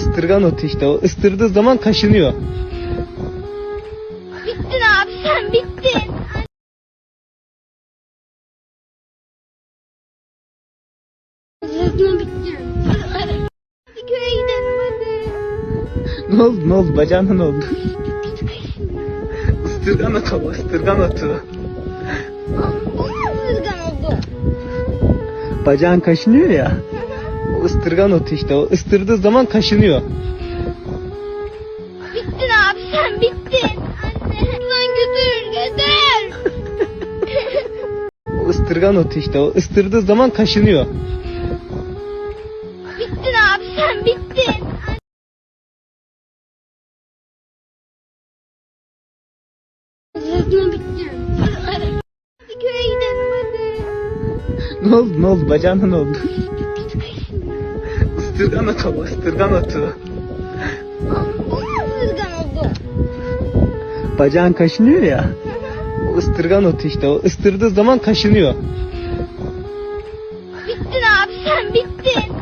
ıstırgan otu işte o ıstırdığı zaman kaşınıyor. Bittin abi sen bittin. Hızlı bittin. Hadi köye gidelim hadi. Ne oldu ne oldu bacağına ne oldu? Otu ıstırgan otu. Bu nasıl ızgan oldu? Bacağın kaşınıyor ya. O ıstırgan otu işte o ıstırdığı zaman kaşınıyor. Bittin abi sen bittin. Anne. Lan götür götür. O ıstırgan otu işte o ıstırdığı zaman kaşınıyor. bittin abi sen bittin. Hızlı bittin. Hadi köye gidelim hadi. Ne oldu ne oldu bacağına ne oldu? Bu nasıl ızgan oldu? Bacağın kaşınıyor ya. O ıstırgan otu işte o ıstırdığı zaman kaşınıyor. Bittin abi sen bittin.